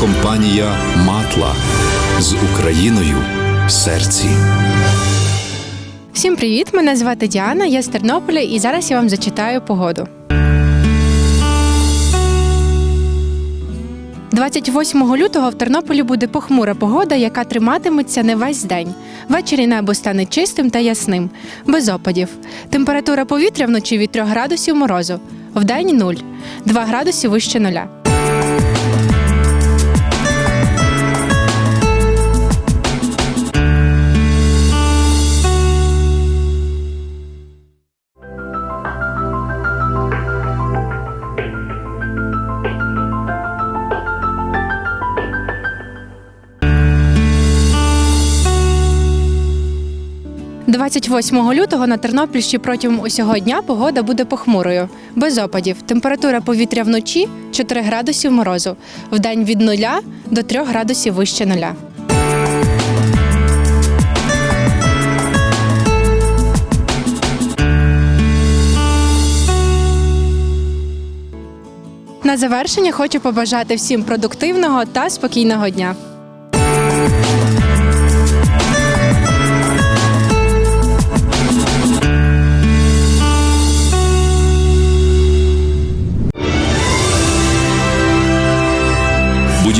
компанія Матла з Україною в серці. Всім привіт! Мене звати Діана, я з Тернополя, і зараз я вам зачитаю погоду. 28 лютого в Тернополі буде похмура погода, яка триматиметься не весь день. Ввечері небо стане чистим та ясним, без опадів. Температура повітря вночі від 3 градусів морозу, вдень 0, 2 градуси вище нуля. – 28 лютого на Тернопільщі протягом усього дня погода буде похмурою, без опадів. Температура повітря вночі 4 градусів морозу, вдень від 0 до 3 градусів вище нуля. На завершення хочу побажати всім продуктивного та спокійного дня.